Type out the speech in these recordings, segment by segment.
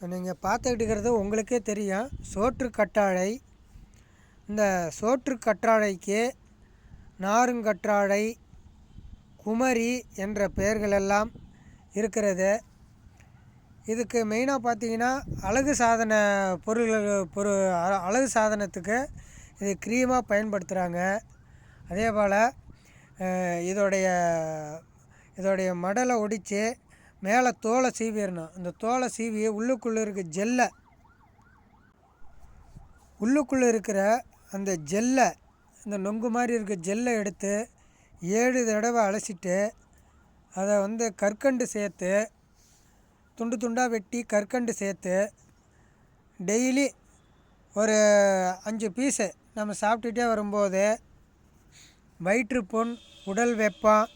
இப்போ நீங்கள் பார்த்துக்கிட்டு இருக்கிறது உங்களுக்கே தெரியும். சோற்று கற்றாழை. இந்த சோற்று கற்றாழைக்கு நாருங்கற்றாழை குமரி என்ற பெயர்களெல்லாம் இருக்கிறது. இதுக்கு மெயினாக பார்த்தீங்கன்னா அழகு சாதன பொருள்கள் பொரு அ- அழகு சாதனத்துக்கு இது க்ரீமாக பயன்படுத்துகிறாங்க அதே போல் இதோடைய இதோடைய மடலை ஒடித்து மேலே தோலை சீவிடணும். அந்த தோலை சீவி உள்ளுக்குள்ளே இருக்க ஜெல்லை உள்ளுக்குள்ளே இருக்கிற அந்த ஜெல்லை இந்த நொங்கு மாதிரி இருக்க ஜெல்லை எடுத்து ஏழு தடவை அலசிட்டு அதை வந்து கற்கண்டு சேர்த்து துண்டு துண்டாக வெட்டி கற்கண்டு சேர்த்து டெய்லி ஒரு அஞ்சு பீஸு நம்ம சாப்பிட்டுட்டே வரும்போது வயிற்றுப்புண் உடல் வெப்பம்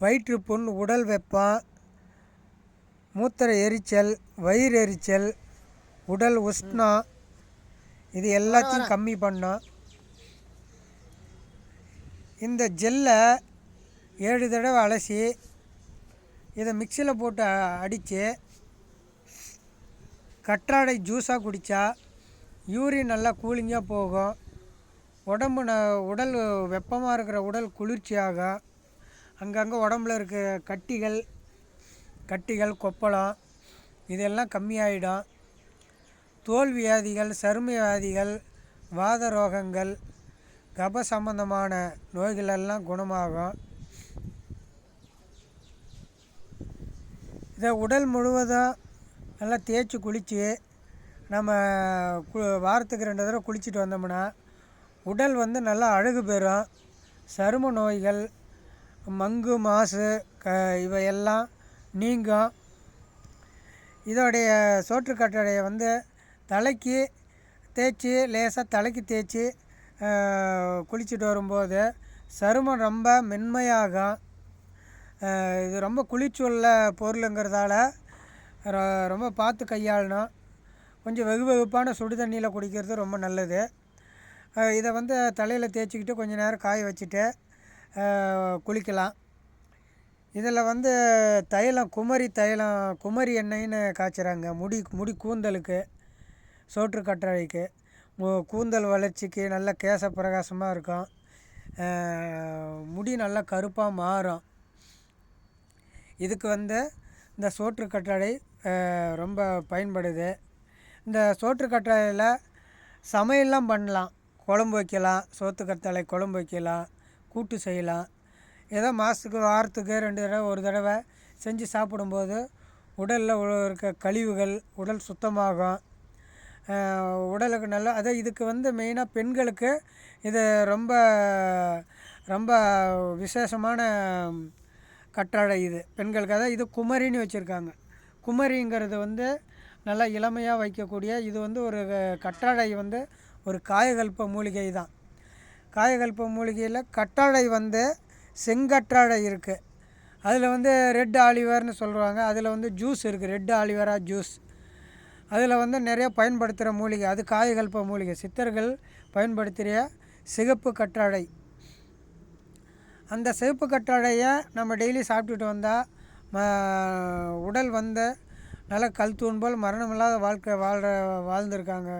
வயிற்றுப்புண் உடல் வெப்பம் மூத்திர எரிச்சல் வயிறு எரிச்சல் உடல் உஷ்ணம் இது எல்லாத்தையும் கம்மி பண்ணும் இந்த ஜெல்லை ஏழு தடவை அலசி இதை மிக்சியில் போட்டு அடித்து கற்றாழை ஜூஸாக குடித்தா யூரின் நல்லா கூலிங்காக போகும். உடம்பு ந உடல் வெப்பமாக இருக்கிற உடல் குளிர்ச்சியாகும். அங்கங்கே உடம்புல இருக்க கட்டிகள் கட்டிகள் கொப்பளம் இதெல்லாம் கம்மியாயிடும். தோல் வியாதிகள் சரும வியாதிகள் வாத ரோகங்கள் கப சம்பந்தமான நோய்களெல்லாம் குணமாகும். இதை உடல் முழுவதும் நல்லா தேய்ச்சி குளித்து நம்ம கு வாரத்துக்கு ரெண்டு தடவை குளிச்சுட்டு வந்தோம்னா உடல் வந்து நல்லா அழகு பெறும். சரும நோய்கள் மங்கு மாசு க இவையெல்லாம் நீங்கும். இதோடைய சோற்றுக்கற்றாழையை வந்து தலைக்கு தேய்ச்சி லேசாக தலைக்கு தேய்ச்சி குளிச்சுட்டு வரும்போது சருமம் ரொம்ப மென்மையாகும். இது ரொம்ப குளிர்ச்சி உள்ள பொருளுங்கிறதால ரொம்ப பார்த்து கையாளணும். கொஞ்சம் வெகு வெகுப்பான சுடு தண்ணியில் குடிக்கிறது ரொம்ப நல்லது. இதை வந்து தலையில் தேய்ச்சிக்கிட்டு கொஞ்ச நேரம் காய வச்சுட்டு குளிக்கலாம். இதில் வந்து தைலம் குமரி தைலம் குமரி எண்ணெய்னு காய்ச்சுறாங்க. முடி முடி கூந்தலுக்கு சோற்று கற்றாழைக்கு கூந்தல் வளர்ச்சிக்கு நல்ல கேச பிரகாசமாக இருக்கும். முடி நல்லா கருப்பாக மாறும். இதுக்கு வந்து இந்த சோற்று கற்றாழை ரொம்ப பயன்படுது. இந்த சோற்று கற்றாழையில் சமையல்லாம் பண்ணலாம். குழம்பு வைக்கலாம் சோத்து கற்றாழை குழம்பு வைக்கலாம். கூட்டு செய்யலாம். ஏதோ மாதத்துக்கு வாரத்துக்கு ரெண்டு தடவை ஒரு தடவை செஞ்சு சாப்பிடும்போது உடலில் இருக்க கழிவுகள் உடல் சுத்தமாகும். உடலுக்கு நல்லா அதே இதுக்கு வந்து மெயினாக பெண்களுக்கு இது ரொம்ப ரொம்ப விசேஷமான கற்றாழை இது. பெண்களுக்கு அதான் இது குமரின்னு வச்சுருக்காங்க. குமரிங்கிறது வந்து நல்லா இளமையாக வைக்கக்கூடிய இது வந்து ஒரு கற்றாழை வந்து ஒரு காயகல்ப மூலிகை தான் காயகல்ப மூலிகையில் கற்றாழை வந்து செங்கற்றாழை இருக்குது அதில் வந்து ரெட் ஆலிவர்னு சொல்கிறாங்க அதில் வந்து ஜூஸ் இருக்குது ரெட் ஆலிவரா ஜூஸ் அதில் வந்து நிறைய பயன்படுத்துகிற மூலிகை. அது காயகல்ப மூலிகை. சித்தர்கள் பயன்படுத்துகிற சிகப்பு கற்றாழை. அந்த சிவப்பு கற்றாழையை நம்ம டெய்லி சாப்பிட்டுட்டு வந்தால் ம உடல் வந்து நல்ல கல் தூண் போல் மரணமில்லாத வாழ்க்கை வாழ்கிற வாழ்ந்திருக்காங்க.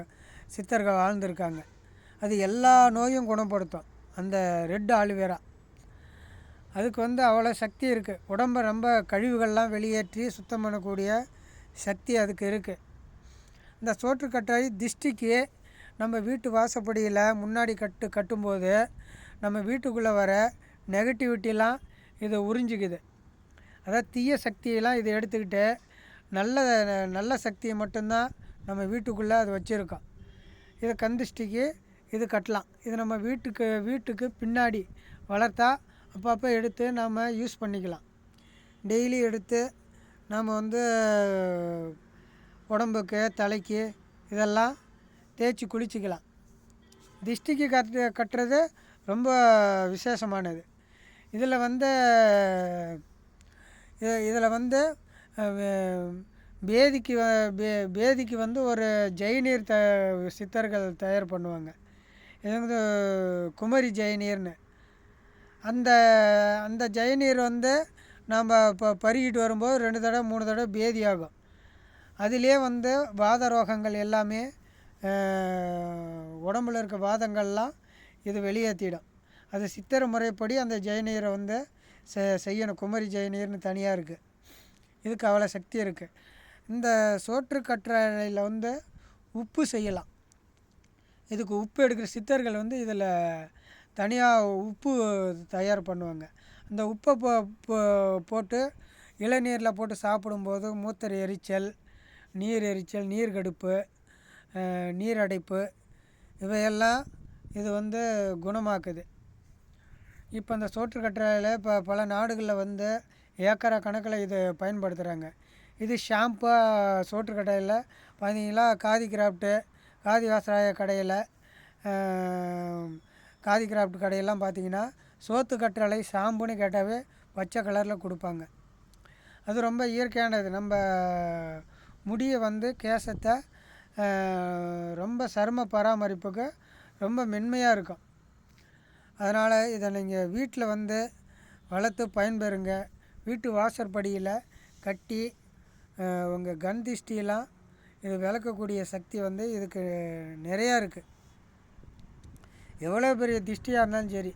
சித்தர்கள் வாழ்ந்திருக்காங்க. அது எல்லா நோயும் குணப்படுத்தும். அந்த ரெட் ஆலிவேரா அதுக்கு வந்து அவ்வளோ சக்தி இருக்குது உடம்பை ரொம்ப கழிவுகள்லாம் வெளியேற்றி சுத்தம் பண்ணக்கூடிய சக்தி அதுக்கு இருக்குது இந்த சோற்றுக்கற்றாழை திஷ்டிக்கு நம்ம வீட்டு வாசப்படியில் முன்னாடி கட்டு கட்டும்போது நம்ம வீட்டுக்குள்ளே வர நெகட்டிவிட்டிலாம் இதை உறிஞ்சிக்குது. அதாவது தீய சக்தியெல்லாம் இதை எடுத்துக்கிட்டு நல்ல நல்ல சக்தியை மட்டும்தான் நம்ம வீட்டுக்குள்ளே அது வச்சுருக்கோம். இதை கந்திஷ்டிக்கு இது கட்டலாம். இது நம்ம வீட்டுக்கு வீட்டுக்கு பின்னாடி வளர்த்தா அப்பப்போ எடுத்து நாம் யூஸ் பண்ணிக்கலாம். டெய்லி எடுத்து நாம் வந்து உடம்புக்கு தலைக்கு இதெல்லாம் தேய்ச்சி குளிச்சிக்கலாம். திஷ்டிக்கு கட்டு கட்டுறது ரொம்ப விசேஷமானது. இதில் வந்து இதில் வந்து பேதிக்கு வ- பே பேதிக்கு வந்து ஒரு ஜெயநீர் த சித்தர்கள் தயார் பண்ணுவாங்க. இது குமரி ஜெயநீர்னு. அந்த அந்த ஜெயநீர் வந்து நாம் இப்போ பருகிட்டு வரும்போது ரெண்டு தடவை மூணு தடவை பேதி ஆகும். அதிலே வந்து வாத ரோகங்கள் எல்லாமே உடம்புல இருக்க வாதங்கள்லாம் இது வெளியேற்றிடும் அது சித்தர் முறைப்படி அந்த ஜெயநீரை வந்து செ செய்யணும். குமரி ஜெயநீர்னு தனியாக இருக்குது இதுக்கு அவ்வளோ சக்தி இருக்குது இந்த சோற்று கற்றாழையில் வந்து உப்பு செய்யலாம். இதுக்கு உப்பு எடுக்கிற சித்தர்கள் வந்து இதில் தனியாக உப்பு தயார் பண்ணுவாங்க. அந்த உப்பை போ போ போட்டு இளநீரில் போட்டு சாப்பிடும்போது மூத்தர் எரிச்சல் நீர் எரிச்சல் நீர் கடுப்பு நீரடைப்பு இவையெல்லாம் இது வந்து குணமாக்குது. இப்போ இந்த சோற்று கற்றாழையில் இப்போ பல நாடுகளில் வந்து ஏக்கரா கணக்கில் இது பயன்படுத்துகிறாங்க இது ஷாம்பாக சோற்று கற்றாழையில் பார்த்தீங்களா காதி கிராஃப்ட்டு காதி வாசராய கடையில் காதி கிராஃப்ட் கடையெல்லாம் பார்த்தீங்கன்னா சோத்து கற்றாழை ஷாம்புன்னு கேட்டாவே பச்சை கலரில் கொடுப்பாங்க. அது ரொம்ப இயற்கையானது. நம்ம முடியை வந்து கேசத்தை ரொம்ப சரும பராமரிப்புக்கு ரொம்ப மென்மையாக இருக்கும். அதனால் இதை நீங்கள் வீட்டில் வந்து வளர்த்து பயன்பெறுங்க. வீட்டு வாசற்படியில் கட்டி உங்கள் கண் இது விளக்கக்கூடிய சக்தி வந்து இதுக்கு நிறையா இருக்குது எவ்வளோ பெரிய திஷ்டியாக இருந்தாலும் சரி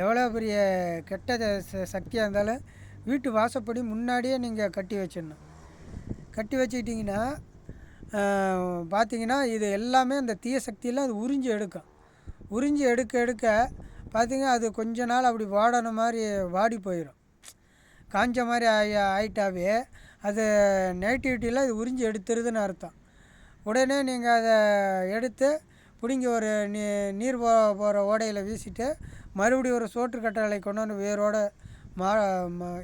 எவ்வளோ பெரிய கெட்ட ச சக்தியாக இருந்தாலும் வீட்டு வாசப்படி முன்னாடியே நீங்கள் கட்டி வச்சிடணும். கட்டி வச்சுக்கிட்டிங்கன்னா பார்த்தீங்கன்னா இது எல்லாமே அந்த தீய சக்தியெல்லாம் அது உறிஞ்சி எடுக்கும். உறிஞ்சி எடுக்க எடுக்க பார்த்திங்க அது கொஞ்ச நாள் அப்படி வாடன மாதிரி வாடி போயிடும் காஞ்ச மாதிரி ஆகி ஆயிட்டாவே அது நெகட்டிவிட்டியில் அது உறிஞ்சி எடுத்துருதுன்னு அர்த்தம். உடனே நீங்கள் அதை எடுத்து பிடுங்கி ஒரு நீ நீர் போ போகிற ஓடையில் வீசிட்டு மறுபடியும் ஒரு சோற்று கற்றாழை கொண்டாந்து வேரோடு மா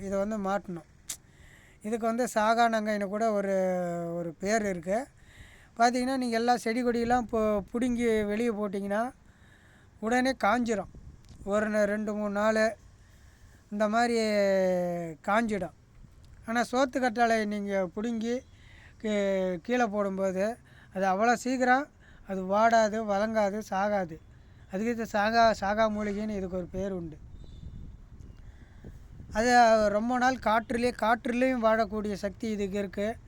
இதை வந்து மாட்டணும். இதுக்கு வந்து சாகானங்கன்னு கூட ஒரு ஒரு பேர் இருக்குது பார்த்தீங்கன்னா நீங்கள் எல்லா செடி கொடியெல்லாம் இப்போ பிடுங்கி வெளியே போட்டிங்கன்னா உடனே காஞ்சிடும் ஒரு ரெண்டு மூணு நாள் இந்த மாதிரி காஞ்சிடும். ஆனால் சோத்து கற்றாழை நீங்கள் பிடுங்கி கீழே போடும்போது அது அவ்வளோ சீக்கிரம் அது வாடாது வழங்காது சாகாது. அதுக்கு இது சாகா சாகா மூலிகைன்னு இதுக்கு ஒரு பேர் உண்டு. அது ரொம்ப நாள் காற்றுலேயே காற்றுலேயும் வாழக்கூடிய சக்தி இதுக்கு இருக்குது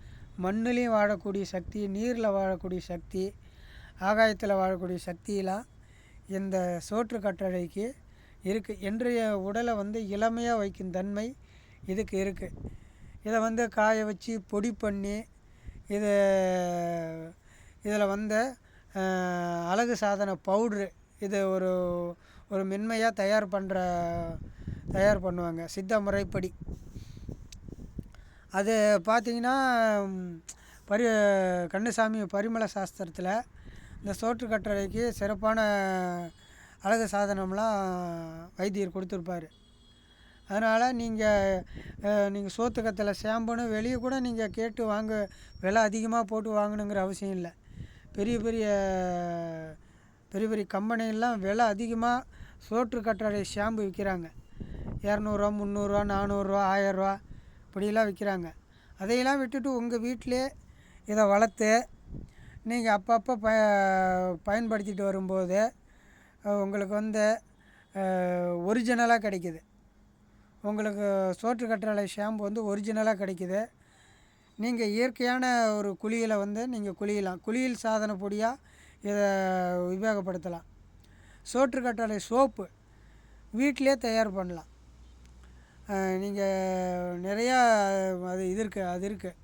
மண்ணுலேயும் வாழக்கூடிய சக்தி நீரில் வாழக்கூடிய சக்தி ஆகாயத்தில் வாழக்கூடிய சக்தியெலாம் இந்த சோற்று கட்டளைக்கு இருக்குது இன்றைய உடலை வந்து இளமையாக வைக்கும் தன்மை இதுக்கு இருக்குது இதை வந்து காய வச்சு பொடி பண்ணி இது இதில் வந்து அழகு சாதன பவுட்ரு இது ஒரு ஒரு மென்மையாக தயார் பண்ணுற தயார் பண்ணுவாங்க சித்த முறைப்படி. அது பார்த்திங்கன்னா பரி கண்ணசாமி பரிமள சாஸ்திரத்தில் இந்த சோற்று கட்டுரைக்கு சிறப்பான அழகு சாதனம்லாம் வைத்தியர் கொடுத்துருப்பாரு. அதனால் நீங்கள் நீங்கள் சோத்துக்கத்தில் ஷாம்புன்னு வெளியே கூட நீங்கள் கேட்டு வாங்க விலை அதிகமாக போட்டு வாங்கணுங்கிற அவசியம் இல்லை. பெரிய பெரிய பெரிய பெரிய கம்பெனியெல்லாம் விலை அதிகமாக சோற்று கற்றாழை ஷாம்பு விற்கிறாங்க இரநூறுவா முந்நூறுரூவா நானூறுரூவா ஆயரூவா இப்படியெல்லாம் விற்கிறாங்க அதையெல்லாம் விட்டுட்டு உங்கள் வீட்டிலே இதை வளர்த்து நீங்கள் அப்பப்போ ப பயன்படுத்திட்டு வரும்போது உங்களுக்கு வந்து ஒரிஜினலாக கிடைக்கிது. உங்களுக்கு சோற்று கற்றாழை ஷாம்பு வந்து ஒரிஜினலாக கிடைக்கிது. நீங்கள் இயற்கையான ஒரு குளியலை வந்து நீங்கள் குளியலாம் குளியல் சாதன பொடியாக இதை உபயோகப்படுத்தலாம். சோற்று சோப்பு வீட்டிலே தயார் பண்ணலாம். நீங்கள் நிறையா அது இது இருக்குது அது இருக்குது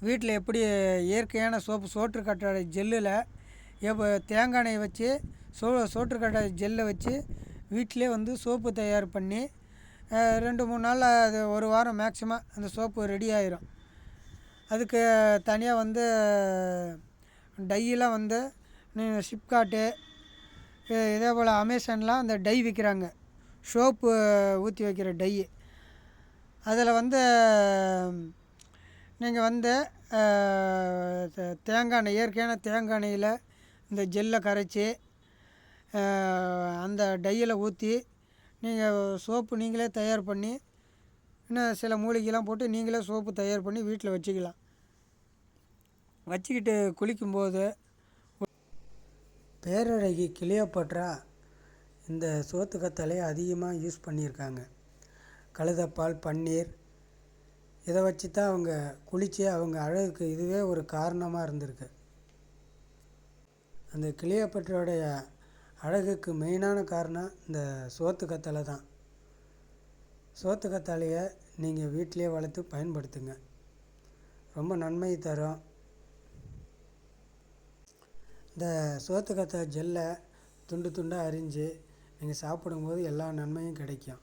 வீட்டில் எப்படி இயற்கையான சோப்பு சோற்று ஜெல்லில் எப்போ தேங்காய் எண்ணெயை வச்சு சோ சோற்று ஜெல்லை வச்சு வீட்டிலே வந்து சோப்பு தயார் பண்ணி ரெண்டு மூணு நாளில் அது ஒரு வாரம் மேக்ஸிமம் அந்த சோப்பு ரெடி ஆயிரும். அதுக்கு தனியாக வந்து டையெல்லாம் வந்து ஷிப்கார்ட்டு இதே போல் அமேசான்லாம் அந்த டை விற்கிறாங்க சோப்பு ஊற்றி வைக்கிற டை. அதில் வந்து நீங்கள் வந்து தேங்காய் எண்ணெய் இயற்கையான தேங்காய் எண்ணெயில் இந்த ஜெல்லை கரைச்சி அந்த டையில் ஊற்றி நீங்கள் சோப்பு நீங்களே தயார் பண்ணி இன்னும் சில மூலிகைலாம் போட்டு நீங்களே சோப்பு தயார் பண்ணி வீட்டில் வச்சுக்கலாம். வச்சுக்கிட்டு குளிக்கும்போது பேரழகி கிளியோபட்ரா இந்த சோத்துக்கத்தாழையை அதிகமாக யூஸ் பண்ணியிருக்காங்க. கழுதப்பால் பன்னீர் இதை வச்சு தான் அவங்க குளித்து அவங்க அழகுக்கு இதுவே ஒரு காரணமாக இருந்திருக்கு. அந்த கிளியோபட்ராவுடைய அழகுக்கு மெயினான காரணம் இந்த சோற்று கத்தாழை தான். சோற்று கத்தாழையை நீங்கள் வீட்டிலே வளர்த்து பயன்படுத்துங்க. ரொம்ப நன்மை தரும். இந்த சோற்று கத்தாழை ஜெல்லை துண்டு துண்டாக அரிஞ்சு நீங்கள் சாப்பிடும்போது எல்லா நன்மையும் கிடைக்கும்.